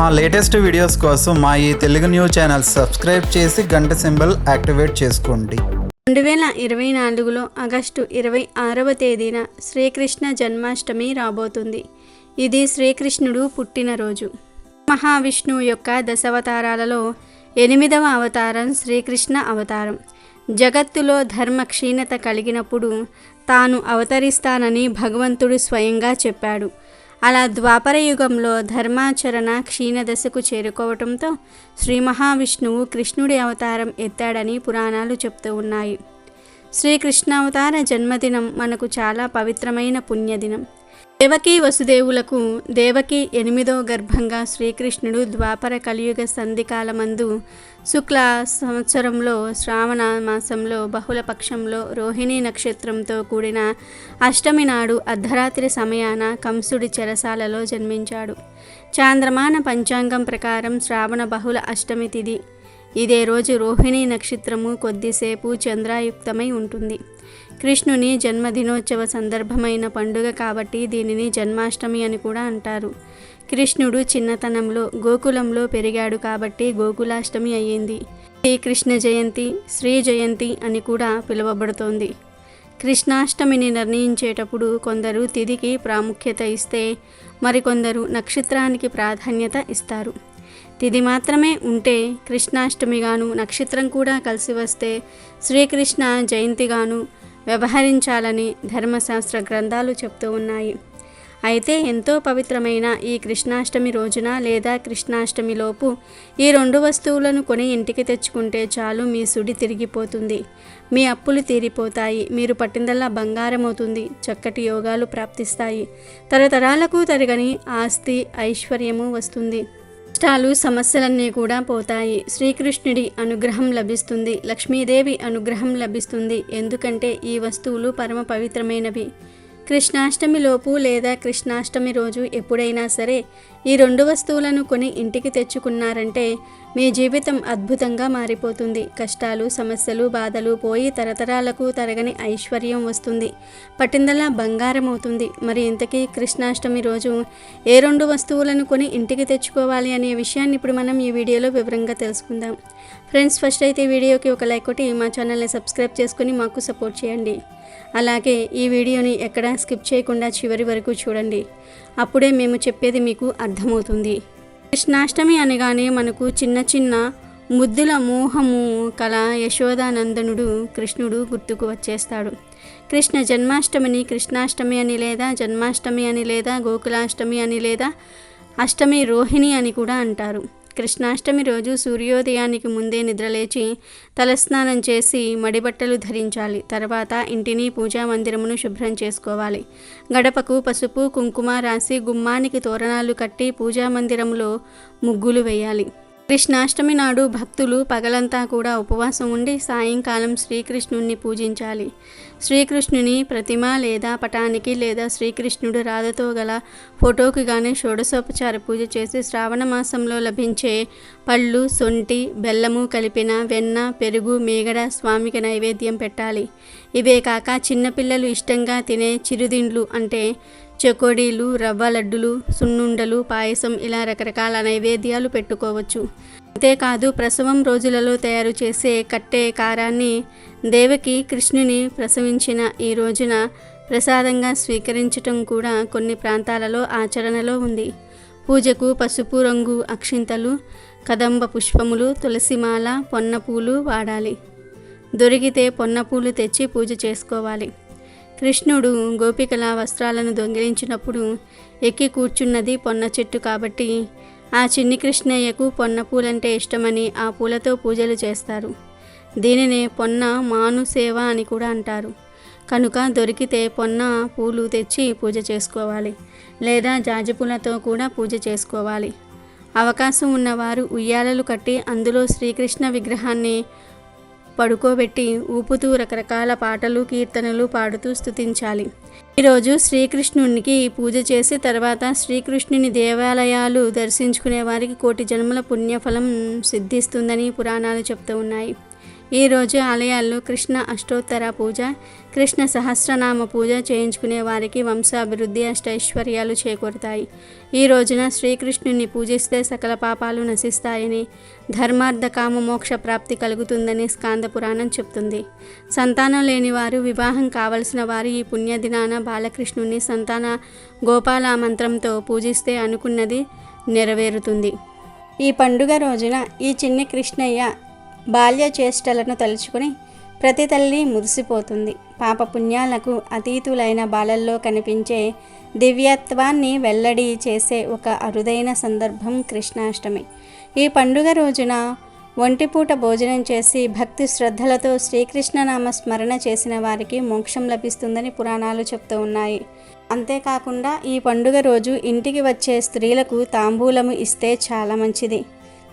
మా latest videos కోసం మా ఈ తెలుగు న్యూస్ ఛానల్ సబ్స్క్రైబ్ చేసి గంట సింబల్ యాక్టివేట్ చేసుకోండి. రెండు వేల ఇరవై నాలుగులో ఆగస్టు ఇరవై ఆరవ తేదీన శ్రీకృష్ణ జన్మాష్టమి రాబోతుంది. ఇది శ్రీకృష్ణుడు పుట్టినరోజు. మహావిష్ణువు యొక్క దశావతారాలలో ఎనిమిదవ అవతారం శ్రీకృష్ణ అవతారం. జగత్తులో ధర్మ క్షీణత కలిగినప్పుడు తాను అవతరిస్తానని భగవంతుడు స్వయంగా చెప్పాడు. అలా ద్వాపర యుగంలో ధర్మాచరణ క్షీణదశకు చేరుకోవటంతో శ్రీ మహావిష్ణువు కృష్ణుడి అవతారం ఎత్తాడని పురాణాలు చెప్తూ ఉన్నాయి. శ్రీకృష్ణావతార జన్మదినం మనకు చాలా పవిత్రమైన పుణ్యదినం. దేవకీ వసుదేవులకు దేవకి ఎనిమిదో గర్భంగా శ్రీకృష్ణుడు ద్వాపర కలియుగ సంధికాలమందు శుక్ల సంవత్సరంలో శ్రావణ మాసంలో బహుళ పక్షంలో రోహిణీ నక్షత్రంతో కూడిన అష్టమి నాడు అర్ధరాత్రి సమయాన కంసుడి చెరసాలలో జన్మించాడు. చాంద్రమాన పంచాంగం ప్రకారం శ్రావణ బహుళ అష్టమి తిది. ఇదే రోజు రోహిణీ నక్షత్రము కొద్దిసేపు చంద్రాయుక్తమై ఉంటుంది. కృష్ణుని జన్మదినోత్సవ సందర్భమైన పండుగ కాబట్టి దీనిని జన్మాష్టమి అని కూడా అంటారు. కృష్ణుడు చిన్నతనంలో గోకులంలో పెరిగాడు కాబట్టి గోకులాష్టమి అయ్యింది. శ్రీకృష్ణ కృష్ణ జయంతి శ్రీ జయంతి అని కూడా పిలువబడుతోంది. కృష్ణాష్టమిని నిర్ణయించేటప్పుడు కొందరు తిథికి ప్రాముఖ్యత ఇస్తే మరికొందరు నక్షత్రానికి ప్రాధాన్యత ఇస్తారు. తిథి మాత్రమే ఉంటే కృష్ణాష్టమిగాను నక్షత్రం కూడా కలిసి వస్తే శ్రీకృష్ణ జయంతిగాను వ్యవహరించాలని ధర్మశాస్త్ర గ్రంథాలు చెప్తూ ఉన్నాయి. అయితే ఎంతో పవిత్రమైన ఈ కృష్ణాష్టమి రోజున లేదా కృష్ణాష్టమిలోపు ఈ రెండు వస్తువులను కొని ఇంటికి తెచ్చుకుంటే చాలు మీ సుడి తిరిగిపోతుంది. మీ అప్పులు తీరిపోతాయి. మీరు పట్టిందల్లా బంగారం అవుతుంది చక్కటి యోగాలు ప్రాప్తిస్తాయి. తరతరాలకు తరగని ఆస్తి ఐశ్వర్యము వస్తుంది. కష్టాలు సమస్యలన్నీ కూడా పోతాయి. శ్రీకృష్ణుడి అనుగ్రహం లభిస్తుంది. లక్ష్మీదేవి అనుగ్రహం లభిస్తుంది. ఎందుకంటే ఈ వస్తువులు పరమ పవిత్రమైనవి. కృష్ణాష్టమిలోపు లేదా కృష్ణాష్టమి రోజు ఎప్పుడైనా సరే ఈ రెండు వస్తువులను కొని ఇంటికి తెచ్చుకున్నారంటే మీ జీవితం అద్భుతంగా మారిపోతుంది. కష్టాలు సమస్యలు బాధలు పోయి తరతరాలకు తరగని ఐశ్వర్యం వస్తుంది. పట్టిందల్లా బంగారం అవుతుంది మరి ఇంతకీ కృష్ణాష్టమి రోజు ఏ రెండు వస్తువులను కొని ఇంటికి తెచ్చుకోవాలి అనే విషయాన్ని ఇప్పుడు మనం ఈ వీడియోలో వివరంగా తెలుసుకుందాం. ఫ్రెండ్స్ ఫస్ట్ అయితే ఈ వీడియోకి ఒక లైక్ కొట్టి మా ఛానల్ని సబ్స్క్రైబ్ చేసుకుని మాకు సపోర్ట్ చేయండి. అలాగే ఈ వీడియోని ఎక్కడా స్కిప్ చేయకుండా చివరి వరకు చూడండి. అప్పుడే మేము చెప్పేది మీకు అర్థమవుతుంది. కృష్ణాష్టమి అనగానే మనకు చిన్న చిన్న ముద్దుల మోహము కల యశోదానందనుడు కృష్ణుడు గుర్తుకు వచ్చేస్తాడు. కృష్ణ జన్మాష్టమిని కృష్ణాష్టమి అని లేదా జన్మాష్టమి అని లేదా గోకులాష్టమి అని లేదా అష్టమి రోహిణి అని కూడా అంటారు. కృష్ణాష్టమి రోజు సూర్యోదయానికి ముందే నిద్రలేచి తలస్నానం చేసి మడిబట్టలు ధరించాలి. తర్వాత ఇంటిని పూజా మందిరమును శుభ్రం చేసుకోవాలి. గడపకు పసుపు కుంకుమ రాసి గుమ్మానికి తోరణాలు కట్టి పూజా మందిరంలో ముగ్గులు వేయాలి. కృష్ణాష్టమి నాడు భక్తులు పగలంతా కూడా ఉపవాసం ఉండి సాయంకాలం శ్రీకృష్ణుణ్ణి పూజించాలి. శ్రీకృష్ణుని ప్రతిమ లేదా పటానికి లేదా శ్రీకృష్ణుడు రాధతో గల ఫోటోకి గానే షోడశోపచార పూజ చేసి శ్రావణ మాసంలో లభించే పళ్ళు సొంటి బెల్లము కలిపిన వెన్న పెరుగు మేగడ స్వామికి నైవేద్యం పెట్టాలి. ఇవే కాక చిన్నపిల్లలు ఇష్టంగా తినే చిరుదిండ్లు అంటే చెకోడీలు రవ్వ లడ్డులు సున్నుండలు పాయసం ఇలా రకరకాల నైవేద్యాలు పెట్టుకోవచ్చు. అంతేకాదు ప్రసవం రోజులలో తయారు చేసే కట్టే కారాన్ని దేవకి కృష్ణుని ప్రసవించిన ఈ రోజున ప్రసాదంగా స్వీకరించటం కూడా కొన్ని ప్రాంతాలలో ఆచరణలో ఉంది. పూజకు పసుపు రంగు అక్షింతలు కదంబ పుష్పములు తులసిమాల పొన్నపూలు వాడాలి. దొరికితే పొన్నపూలు తెచ్చి పూజ చేసుకోవాలి. కృష్ణుడు గోపికల వస్త్రాలను దొంగిలించినప్పుడు ఎక్కి కూర్చున్నది పొన్న చెట్టు కాబట్టి ఆ చిన్ని కృష్ణయ్యకు పొన్న పూలంటే ఇష్టమని ఆ పూలతో పూజలు చేస్తారు. దీనినే పొన్న మాను సేవ అని కూడా అంటారు. కనుక దొరికితే పొన్న పూలు తెచ్చి పూజ చేసుకోవాలి. లేదా జాజి పూలతో కూడా పూజ చేసుకోవాలి. అవకాశం ఉన్నవారు ఉయ్యాలలు కట్టి అందులో శ్రీకృష్ణ విగ్రహాన్ని పడుకోబెట్టి ఊపుతూ రకరకాల పాటలు కీర్తనలు పాడుతూ స్థుతించాలి ఈరోజు శ్రీకృష్ణునికి పూజ చేసి తర్వాత శ్రీకృష్ణుని దేవాలయాలు దర్శించుకునే వారికి కోటి జన్మల పుణ్యఫలం సిద్ధిస్తుందని పురాణాలు చెప్తూ ఉన్నాయి. ఈరోజు ఆలయాల్లో కృష్ణ అష్టోత్తర పూజ కృష్ణ సహస్రనామ పూజ చేయించుకునే వారికి వంశాభివృద్ధి అష్టైశ్వర్యాలు చేకూరుతాయి. ఈ రోజున శ్రీకృష్ణుని పూజిస్తే సకల పాపాలు నశిస్తాయని ధర్మార్థ కామ మోక్ష ప్రాప్తి కలుగుతుందని స్కాంద పురాణం చెప్తుంది. సంతానం లేని వారు వివాహం కావలసిన వారు ఈ పుణ్యదినాన బాలకృష్ణుని సంతాన గోపాల మంత్రంతో పూజిస్తే అనుకున్నది నెరవేరుతుంది. ఈ పండుగ రోజున ఈ చిన్న కృష్ణయ్య బాల్య చేష్టలను తలుచుకుని ప్రతి తల్లి మురిసిపోతుంది. పాపపుణ్యాలకు అతీతులైన బాలల్లో కనిపించే దివ్యత్వాన్ని వెల్లడి చేసే ఒక అరుదైన సందర్భం కృష్ణాష్టమి. ఈ పండుగ రోజున ఒంటిపూట భోజనం చేసి భక్తి శ్రద్ధలతో శ్రీకృష్ణనామ స్మరణ చేసిన వారికి మోక్షం లభిస్తుందని పురాణాలు చెప్తూ ఉన్నాయి. అంతేకాకుండా ఈ పండుగ రోజు ఇంటికి వచ్చే స్త్రీలకు తాంబూలము ఇస్తే చాలా మంచిది.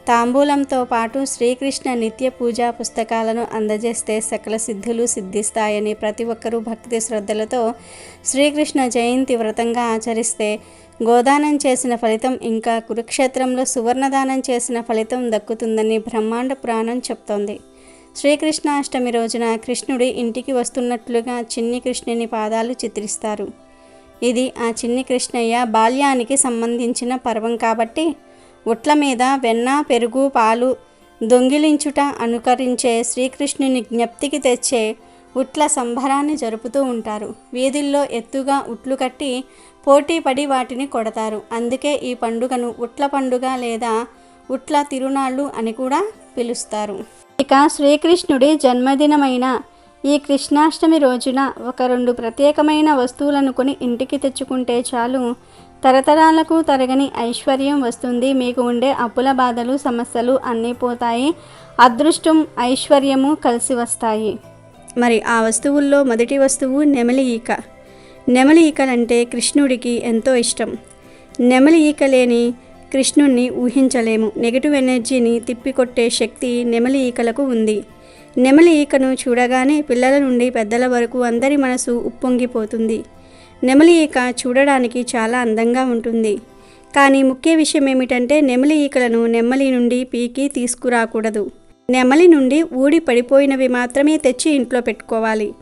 తాంబూలంతో పాటు శ్రీకృష్ణ నిత్య పూజా పుస్తకాలను అందజేస్తే సకల సిద్ధులు సిద్ధిస్తాయని ప్రతి ఒక్కరూ భక్తి శ్రద్ధలతో శ్రీకృష్ణ జయంతి వ్రతంగా ఆచరిస్తే గోదానం చేసిన ఫలితం ఇంకా కురుక్షేత్రంలో సువర్ణదానం చేసిన ఫలితం దక్కుతుందని బ్రహ్మాండ పురాణం చెప్తోంది. శ్రీకృష్ణాష్టమి రోజున కృష్ణుడి ఇంటికి వస్తున్నట్లుగా చిన్ని కృష్ణుని పాదాలు చిత్రిస్తారు. ఇది ఆ చిన్ని కృష్ణయ్య బాల్యానికి సంబంధించిన పర్వం కాబట్టి ఉట్ల మీద వెన్న పెరుగు పాలు దొంగిలించుట అనుకరించే శ్రీకృష్ణుని జ్ఞప్తికి తెచ్చే ఉట్ల సంబరాన్ని జరుపుతూ ఉంటారు. వీధుల్లో ఎత్తుగా ఉట్లు కట్టి పోటీపడి వాటిని కొడతారు. అందుకే ఈ పండుగను ఉట్ల పండుగ లేదా ఉట్ల తిరునాళ్ళు అని కూడా పిలుస్తారు. ఇక శ్రీకృష్ణుడి జన్మదినమైన ఈ కృష్ణాష్టమి రోజున ఒక రెండు ప్రత్యేకమైన వస్తువులను కొని ఇంటికి తెచ్చుకుంటే చాలు. తరతరాలకు తరగని ఐశ్వర్యం వస్తుంది. మీకు ఉండే అప్పుల బాధలు సమస్యలు అన్నీ పోతాయి. అదృష్టం ఐశ్వర్యము కలిసి వస్తాయి. మరి ఆ వస్తువుల్లో మొదటి వస్తువు నెమలి ఈక. నెమలి ఈకలంటే కృష్ణుడికి ఎంతో ఇష్టం. నెమలి ఈక లేని కృష్ణుణ్ణి ఊహించలేము. నెగిటివ్ ఎనర్జీని తిప్పికొట్టే శక్తి నెమలి ఈకలకు ఉంది. నెమలి ఈకను చూడగానే పిల్లల నుండి పెద్దల వరకు అందరి మనసు ఉప్పొంగిపోతుంది. నెమలి ఈక చూడడానికి చాలా అందంగా ఉంటుంది. కానీ ముఖ్య విషయం ఏమిటంటే నెమలి ఈకలను నెమ్మలి నుండి పీకి తీసుకురాకూడదు. నెమలి నుండి ఊడి పడిపోయినవి మాత్రమే తెచ్చి ఇంట్లో పెట్టుకోవాలి.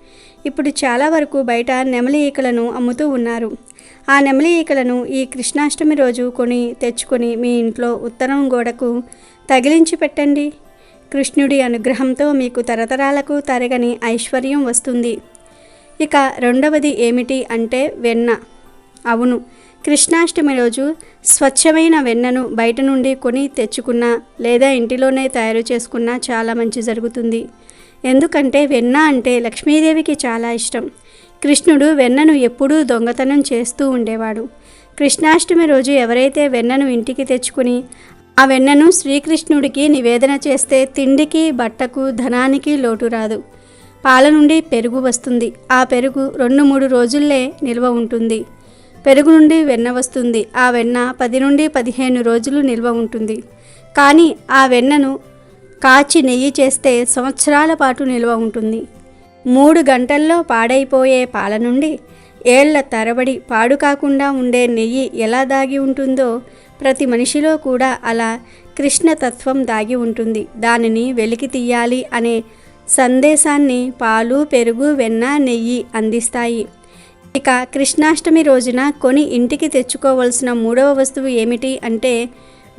ఇప్పుడు చాలా వరకు బయట నెమలి ఈకలను అమ్ముతూ ఉన్నారు. ఆ నెమలి ఈకలను ఈ కృష్ణాష్టమి రోజు కొని తెచ్చుకొని మీ ఇంట్లో ఉత్తరం గోడకు తగిలించి పెట్టండి. కృష్ణుడి అనుగ్రహంతో మీకు తరతరాలకు తరగని ఐశ్వర్యం వస్తుంది. ఇక రెండవది ఏమిటి అంటే వెన్న. అవును కృష్ణాష్టమి రోజు స్వచ్ఛమైన వెన్నను బయట నుండి కొని తెచ్చుకున్నా లేదా ఇంటిలోనే తయారు చేసుకున్నా చాలా మంచి జరుగుతుంది. ఎందుకంటే వెన్న అంటే లక్ష్మీదేవికి చాలా ఇష్టం. కృష్ణుడు వెన్నను ఎప్పుడూ దొంగతనం చేస్తూ ఉండేవాడు. కృష్ణాష్టమి రోజు ఎవరైతే వెన్నను ఇంటికి తెచ్చుకుని ఆ వెన్నను శ్రీకృష్ణుడికి నివేదన చేస్తే తిండికి బట్టకు ధనానికి లోటు రాదు. పాల నుండి పెరుగు వస్తుంది. ఆ పెరుగు రెండు మూడు రోజుల్లే నిల్వ ఉంటుంది. పెరుగు నుండి వెన్న వస్తుంది. ఆ వెన్న పది నుండి పదిహేను రోజులు నిల్వ ఉంటుంది. కానీ ఆ వెన్నను కాచి నెయ్యి చేస్తే సంవత్సరాల పాటు నిల్వ ఉంటుంది. మూడు గంటల్లో పాడైపోయే పాల నుండి ఏళ్ళ తరబడి పాడు కాకుండా ఉండే నెయ్యి ఎలా దాగి ఉంటుందో ప్రతి మనిషిలో కూడా అలా కృష్ణతత్వం దాగి ఉంటుంది. దానిని వెలికి తీయాలి అనే సందేశాన్ని పాలు పెరుగు వెన్న నెయ్యి అందిస్తాయి. ఇక కృష్ణాష్టమి రోజున కొని ఇంటికి తెచ్చుకోవలసిన మూడవ వస్తువు ఏమిటి అంటే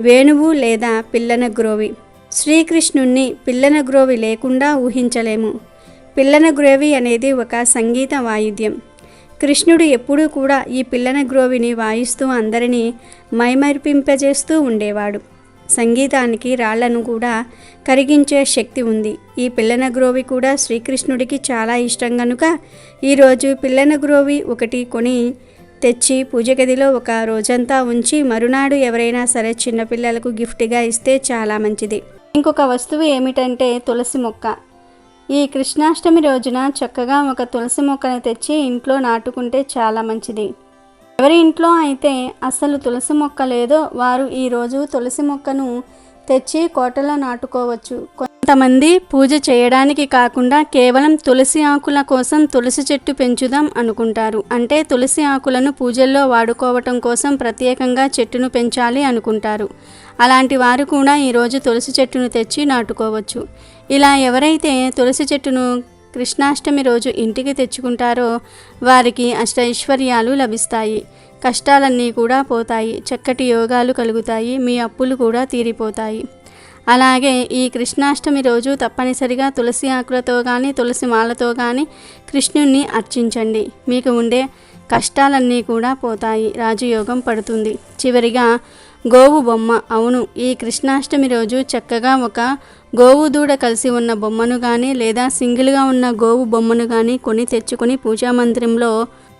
వేణువు లేదా పిల్లన గ్రోవి. శ్రీకృష్ణుణ్ణి పిల్లన గ్రోవి లేకుండా ఊహించలేము. పిల్లన గ్రోవి అనేది ఒక సంగీత వాయిద్యం. కృష్ణుడు ఎప్పుడూ కూడా ఈ పిల్లన గ్రోవిని వాయిస్తూ అందరినీ మైమరిపింపజేస్తూ ఉండేవాడు. సంగీతానికి రాళ్ళను కూడా కరిగించే శక్తి ఉంది. ఈ పిల్లన గ్రోవి కూడా శ్రీకృష్ణుడికి చాలా ఇష్టం కనుక ఈరోజు పిల్లన గ్రోవి ఒకటి కొని తెచ్చి పూజ గదిలో ఒక రోజంతా ఉంచి మరునాడు ఎవరైనా సరే చిన్నపిల్లలకు గిఫ్ట్గా ఇస్తే చాలా మంచిది. ఇంకొక వస్తువు ఏమిటంటే తులసి మొక్క. ఈ కృష్ణాష్టమి రోజున చక్కగా ఒక తులసి మొక్కను తెచ్చి ఇంట్లో నాటుకుంటే చాలా మంచిది. ఎవరి ఇంట్లో అయితే అసలు తులసి మొక్క లేదో వారు ఈరోజు తులసి మొక్కను తెచ్చి కోటలో నాటుకోవచ్చు. కొంతమంది పూజ చేయడానికి కాకుండా కేవలం తులసి ఆకుల కోసం తులసి చెట్టు పెంచుదాం అనుకుంటారు. అంటే తులసి ఆకులను పూజల్లో వాడుకోవటం కోసం ప్రత్యేకంగా చెట్టును పెంచాలి అనుకుంటారు. అలాంటి వారు కూడా ఈరోజు తులసి చెట్టును తెచ్చి నాటుకోవచ్చు. ఇలా ఎవరైతే తులసి చెట్టును కృష్ణాష్టమి రోజు ఇంటికి తెచ్చుకుంటారో వారికి అష్ట ఐశ్వర్యాలు లభిస్తాయి. కష్టాలన్నీ కూడా పోతాయి. చక్కటి యోగాలు కలుగుతాయి. మీ అప్పులు కూడా తీరిపోతాయి. అలాగే ఈ కృష్ణాష్టమి రోజు తప్పనిసరిగా తులసి ఆకులతో కానీ తులసి మాలతో కానీ కృష్ణుణ్ణి అర్చించండి. మీకు ఉండే కష్టాలన్నీ కూడా పోతాయి. రాజయోగం పడుతుంది. చివరిగా గోవు బొమ్మ. అవును ఈ కృష్ణాష్టమి రోజు చక్కగా ఒక గోవు దూడ కలిసి ఉన్న బొమ్మను కానీ లేదా సింగిల్గా ఉన్న గోవు బొమ్మను కానీ కొని తెచ్చుకొని పూజా మందిరంలో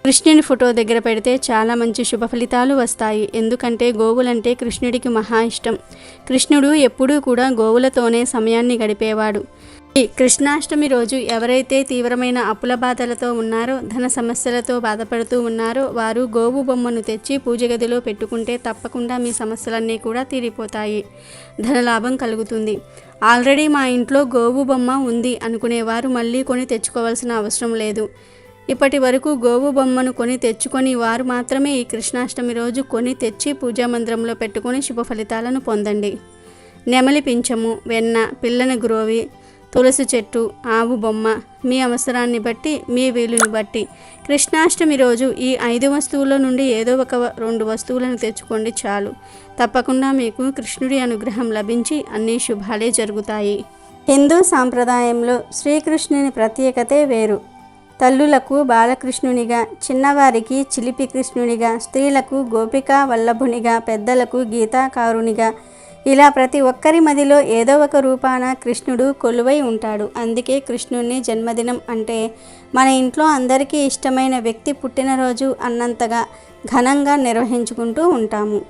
కృష్ణుని ఫోటో దగ్గర పెడితే చాలా మంచి శుభ ఫలితాలు వస్తాయి. ఎందుకంటే గోవులంటే కృష్ణుడికి మహా ఇష్టం. కృష్ణుడు ఎప్పుడూ కూడా గోవులతోనే సమయాన్ని గడిపేవాడు. ఈ కృష్ణాష్టమి రోజు ఎవరైతే తీవ్రమైన అప్పుల బాధలతో ఉన్నారో ధన సమస్యలతో బాధపడుతూ ఉన్నారో వారు గోవు బొమ్మను తెచ్చి పూజ గదిలో పెట్టుకుంటే తప్పకుండా మీ సమస్యలన్నీ కూడా తీరిపోతాయి. ధనలాభం కలుగుతుంది. ఆల్రెడీ మా ఇంట్లో గోవు బొమ్మ ఉంది అనుకునేవారు మళ్ళీ కొని తెచ్చుకోవాల్సిన అవసరం లేదు. ఇప్పటి వరకు గోవు బొమ్మను కొని తెచ్చుకొని వారు మాత్రమే ఈ కృష్ణాష్టమి రోజు కొని తెచ్చి పూజా మందిరంలో పెట్టుకొని శుభ ఫలితాలను పొందండి. నెమలి పింఛము వెన్న పిల్లన గ్రోవి తులసి చెట్టు ఆవు బొమ్మ మీ అవసరాన్ని బట్టి మీ వీలుని బట్టి. కృష్ణాష్టమి రోజు ఈ ఐదు వస్తువుల నుండి ఏదో ఒక రెండు వస్తువులను తెచ్చుకోండి చాలు. తప్పకుండా మీకు కృష్ణుడి అనుగ్రహం లభించి అన్ని శుభాలే జరుగుతాయి. హిందూ సాంప్రదాయంలో శ్రీకృష్ణుని ప్రత్యేకతే వేరు. తల్లులకు బాలకృష్ణునిగా చిన్నవారికి చిలిపి కృష్ణునిగా స్త్రీలకు గోపికా వల్లభునిగా పెద్దలకు గీతాకారునిగా ఇలా ప్రతి ఒక్కరి మదిలో ఏదో ఒక రూపాన కృష్ణుడు కొలువై ఉంటాడు. అందుకే కృష్ణుణ్ణి జన్మదినం అంటే మన ఇంట్లో అందరికీ ఇష్టమైన వ్యక్తి పుట్టినరోజు అన్నంతగా ఘనంగా నిర్వహించుకుంటూ ఉంటాము.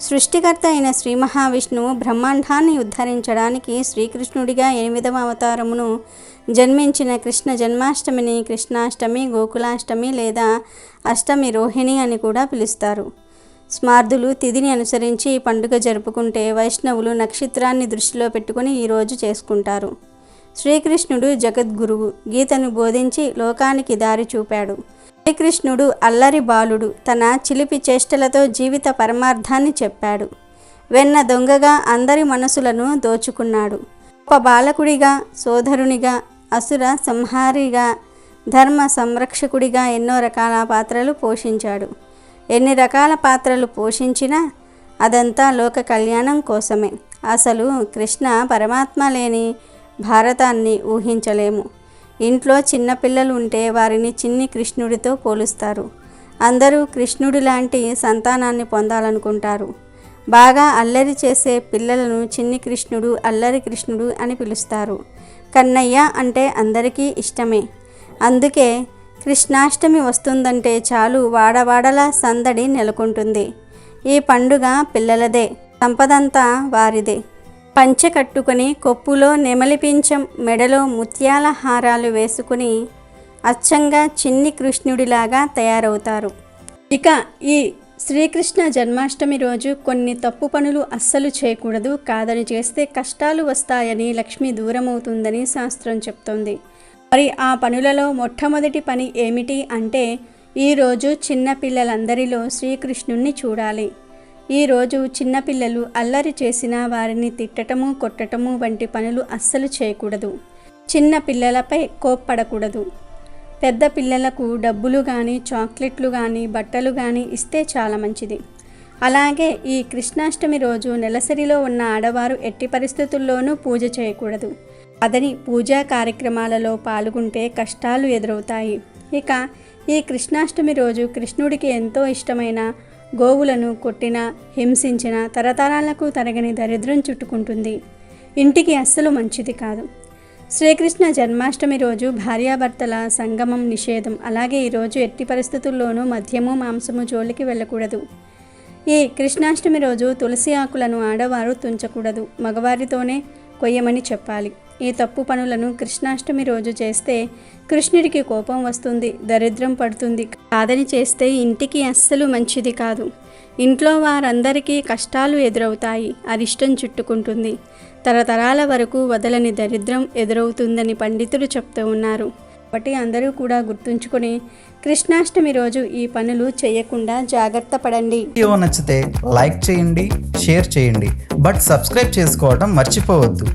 సృష్టికర్త అయిన శ్రీ మహావిష్ణువు బ్రహ్మాండాన్ని ఉద్ధరించడానికి శ్రీకృష్ణుడిగా ఎనిమిదవ అవతారమును జన్మించిన కృష్ణ జన్మాష్టమిని కృష్ణాష్టమి గోకులాష్టమి లేదా అష్టమి రోహిణి అని కూడా పిలుస్తారు. స్మార్థులు తిథిని అనుసరించి ఈ పండుగ జరుపుకుంటే వైష్ణవులు నక్షత్రాన్ని దృష్టిలో పెట్టుకుని ఈరోజు చేసుకుంటారు. శ్రీకృష్ణుడు జగద్గురువు. గీతను బోధించి లోకానికి దారి చూపాడు. శ్రీకృష్ణుడు అల్లరి బాలుడు. తన చిలిపి చేష్టలతో జీవిత పరమార్థాన్ని చెప్పాడు. వెన్న దొంగగా అందరి మనసులను దోచుకున్నాడు. ఒక బాలకుడిగా సోదరునిగా అసుర సంహారిగా ధర్మ సంరక్షకుడిగా ఎన్నో రకాల పాత్రలు పోషించాడు. ఎన్ని రకాల పాత్రలు పోషించినా అదంతా లోక కళ్యాణం కోసమే. అసలు కృష్ణ పరమాత్మ లేని భారతాన్ని ఊహించలేము. ఇంట్లో చిన్నపిల్లలు ఉంటే వారిని చిన్ని కృష్ణుడితో పోలుస్తారు. అందరూ కృష్ణుడి లాంటి సంతానాన్ని పొందాలనుకుంటారు. బాగా అల్లరి చేసే పిల్లలను చిన్ని కృష్ణుడు అల్లరి కృష్ణుడు అని పిలుస్తారు. కన్నయ్య అంటే అందరికీ ఇష్టమే. అందుకే కృష్ణాష్టమి వస్తుందంటే చాలు వాడవాడలా సందడి నెలకొంటుంది. ఈ పండుగ పిల్లలదే సంపదంతా వారిదే. పంచె కట్టుకొని కొప్పులో నెమలి పించం మెడలో ముత్యాల హారాలు వేసుకుని అచ్చంగా చిన్ని కృష్ణుడిలాగా తయారవుతారు. ఇక ఈ శ్రీకృష్ణ జన్మాష్టమి రోజు కొన్ని తప్పు పనులు అస్సలు చేయకూడదు. కాదని చేస్తే కష్టాలు వస్తాయని లక్ష్మి దూరమవుతుందని శాస్త్రం చెప్తోంది. మరి ఆ పనులలో మొట్టమొదటి పని ఏమిటి అంటే ఈరోజు చిన్నపిల్లలందరిలో శ్రీకృష్ణుణ్ణి చూడాలి. ఈరోజు చిన్నపిల్లలు అల్లరి చేసిన వారిని తిట్టటము కొట్టటము వంటి పనులు అస్సలు చేయకూడదు. చిన్న పిల్లలపై కోప్పడకూడదు. పెద్ద పిల్లలకు డబ్బులు కానీ చాక్లెట్లు కానీ బట్టలు కానీ ఇస్తే చాలా మంచిది. అలాగే ఈ కృష్ణాష్టమి రోజు నెలసరిలో ఉన్న ఆడవారు ఎట్టి పరిస్థితుల్లోనూ పూజ చేయకూడదు. అదని పూజా కార్యక్రమాలలో పాల్గొంటే కష్టాలు ఎదురవుతాయి. ఇక ఈ కృష్ణాష్టమి రోజు కృష్ణుడికి ఎంతో ఇష్టమైన గోవులను కొట్టిన హింసించిన తరతరాలకు తరగని దరిద్రం చుట్టుకుంటుంది. ఇంటికి అస్సలు మంచిది కాదు. శ్రీకృష్ణ జన్మాష్టమి రోజు భార్యాభర్తల సంగమం నిషేధం. అలాగే ఈరోజు ఎట్టి పరిస్థితుల్లోనూ మద్యము మాంసము జోలికి వెళ్ళకూడదు. ఈ కృష్ణాష్టమి రోజు తులసి ఆకులను ఆడవారు తుంచకూడదు. మగవారితోనే కొయ్యమని చెప్పాలి. ఈ తప్పు పనులను కృష్ణాష్టమి రోజు చేస్తే కృష్ణుడికి కోపం వస్తుంది దరిద్రం పడుతుంది. కాదని చేస్తే ఇంటికి అస్సలు మంచిది కాదు. ఇంట్లో వారందరికీ కష్టాలు ఎదురవుతాయి అరిష్టం చుట్టుకుంటుంది. తరతరాల వరకు వదలని దరిద్రం ఎదురవుతుందని పండితులు చెప్తూ ఉన్నారు. కాబట్టి అందరూ కూడా గుర్తుంచుకొని కృష్ణాష్టమి రోజు ఈ పనులు చేయకుండా జాగ్రత్త పడండి. వీడియో నచ్చితే లైక్ చేయండి షేర్ చేయండి. బట్ సబ్స్క్రైబ్ చేసుకోవడం మర్చిపోవద్దు.